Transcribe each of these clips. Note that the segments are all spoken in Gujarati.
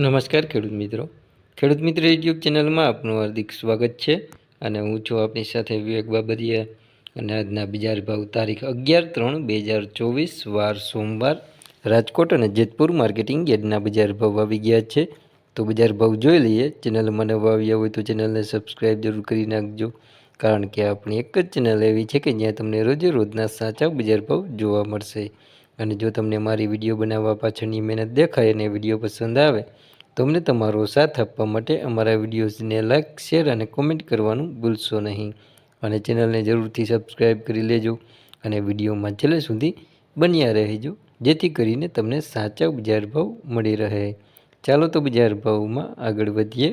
નમસ્કાર ખેડૂત મિત્રો. ખેડૂત મિત્ર યુટ્યુબ ચેનલમાં આપનું હાર્દિક સ્વાગત છે અને હું છું આપની સાથે વિવેક બાબરિયા અને આજના બજાર ભાવ તારીખ અગિયાર ત્રણ બે હજાર ચોવીસ, વાર સોમવાર, રાજકોટ અને જેતપુર માર્કેટિંગ યાર્ડના બજાર ભાવ આવી ગયા છે. તો બજાર ભાવ જોઈ લઈએ. ચેનલમાં નવા આવ્યા હોય તો ચેનલને સબસ્ક્રાઈબ જરૂર કરી નાખજો. કારણ કે આપણી એક જ ચેનલ એવી છે કે જ્યાં તમને રોજે રોજના સાચા બજાર ભાવ જોવા મળશે. અને જો તમને મારી વીડિયો બનાવવા પાછળની મહેનત દેખાય અને વીડિયો પસંદ આવે તો અમને તમારો સાથ આપવા માટે અમારા વિડીયોઝને લાઇક શેર અને કોમેન્ટ કરવાનું ભૂલશો નહીં. અને ચેનલને જરૂરથી સબસ્ક્રાઈબ કરી લેજો અને વિડીયોમાં છેલ્લે સુધી બન્યા રહેજો, જેથી કરીને તમને સાચા બજાર ભાવ મળી રહે. ચાલો તો બજાર ભાવમાં આગળ વધીએ.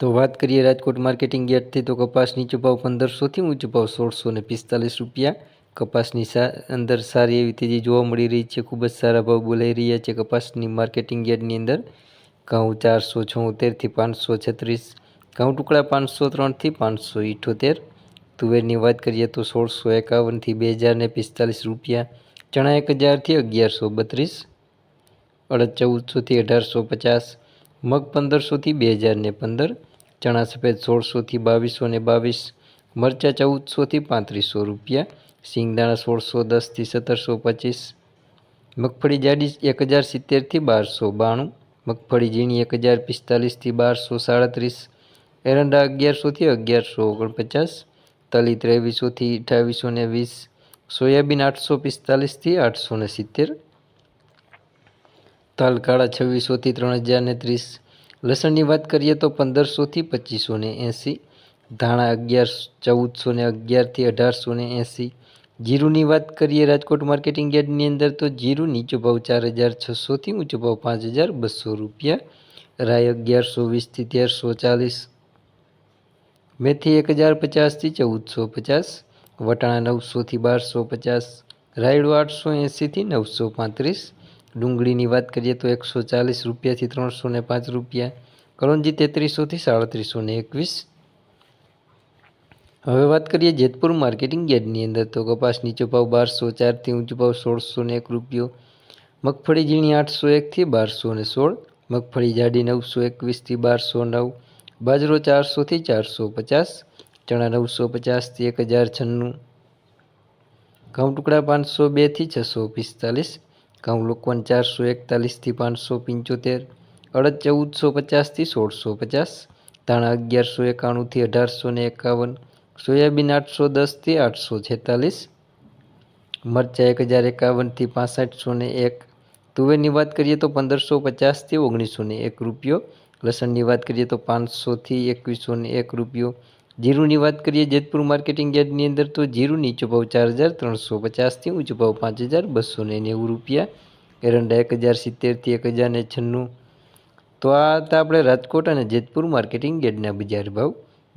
તો વાત કરીએ રાજકોટ માર્કેટિંગ યાર્ડથી, તો કપાસ નીચો ભાવ પંદરસોથી ઊંચો ભાવ સોળસો ને પિસ્તાલીસ રૂપિયા કપાસની સા, અંદર સારી એવી તેજી જોવા મળી રહી છે. ખૂબ જ સારા ભાવ બોલાઈ રહ્યા છે કપાસની માર્કેટિંગ યાર્ડની અંદર. ઘઉં ચારસો છોતેરથી પાંચસો છત્રીસ, ઘઉં ટુકડા પાંચસો ત્રણથી પાંચસો ઇઠોતેર. તુવેરની વાત કરીએ તો સોળસો એકાવનથી બે હજારને પિસ્તાલીસ રૂપિયા, ચણા એક હજારથી અગિયારસો બત્રીસ, અડદ ચૌદસોથી અઢારસો પચાસ, મગ પંદરસોથી બે હજારને પંદર, ચણા સફેદ સોળસોથી બાવીસો ને બાવીસ, મરચાં ચૌદસોથી પાંત્રીસો રૂપિયા સિંગદાણા સોળસો દસથી સત્તરસો પચીસ. મગફળી જાડી એક હજાર સિત્તેરથી બારસો બાણું. મગફળી ઝીણી એક હજાર પિસ્તાલીસથી બારસો સાડત્રીસ. એરંડા અગિયારસોથી અગિયારસો ઓગણપચાસ. તલી ત્રેવીસોથી અઠાવીસો ને વીસ. સોયાબીન આઠસો પિસ્તાલીસથી આઠસો ને સિત્તેર. તલ કાળા છવ્વીસોથી ત્રણ હજાર ને ત્રીસ. લસણની વાત કરીએ તો પંદરસોથી પચીસો ને એંસી. ધાણા અગિયાર, ચૌદસો ને અગિયારથી અઢારસો ને એંસી. જીરુની વાત કરીએ રાજકોટ માર્કેટિંગ યાર્ડની અંદર, તો જીરું નીચો ભાવ ચાર હજાર છસોથી ઊંચો ભાવ પાંચ હજાર બસો રૂપિયા. રાય અગિયારસો વીસથી તેરસો ચાલીસ. મેથી એક હજાર પચાસથી ચૌદસો પચાસ. વટાણા નવસોથી બારસો પચાસ. રાયડો આઠસો એંસીથી નવસો પાંત્રીસ. ડુંગળીની વાત કરીએ તો એકસો ચાલીસ રૂપિયાથી ત્રણસો પાંચ રૂપિયા. કરોંજી તેત્રીસોથી સાડત્રીસો ને એકવીસ. હવે વાત કરીએ જેતપુર માર્કેટિંગ યાર્ડની અંદર તો કપાસ નીચો ભાવ બારસો ચારથી ઊંચો ભાવ સોળસો ને એક રૂપિયો, મગફળી ઝીણી આઠસો એકથી બારસો ને સોળ, મગફળી જાડી નવસો એકવીસથી બારસો નવ, બાજરો ચારસોથી ચારસો પચાસ, ચણા નવસો પચાસથી એક હજાર છન્નું, ઘઉં ટુકડા પાંચસો બેથી છસો પિસ્તાલીસ, ઘઉં લોકવન ચારસો એકતાલીસથી પાંચસો પંચોતેર, અડદ ચૌદસો પચાસથી સોળસો પચાસ, ધાણા અગિયારસો એકાણુંથી અઢારસો ને એકાવન સોયાબીન આઠસો દસથી આઠસો છેતાલીસ, મરચાં એક હજાર એકાવનથી પાસઠસો ને એક, તુવેરની વાત કરીએ તો પંદરસો પચાસથી ઓગણીસો ને એક રૂપિયો, લસણની વાત કરીએ તો પાંચસોથી એકવીસો ને એક રૂપિયો, જીરુની વાત કરીએ જેતપુર માર્કેટિંગ યાર્ડની અંદર તો જીરું નીચો ભાવ ચાર હજાર ત્રણસો પચાસથી ઊંચો ભાવ પાંચ હજાર બસો ને નેવું રૂપિયા, એરંડા એક હજાર સિત્તેરથી એક હજાર ને છન્નું. તો આ હતા આપણે રાજકોટ અને જેતપુર માર્કેટિંગ યાર્ડના બજાર ભાવ.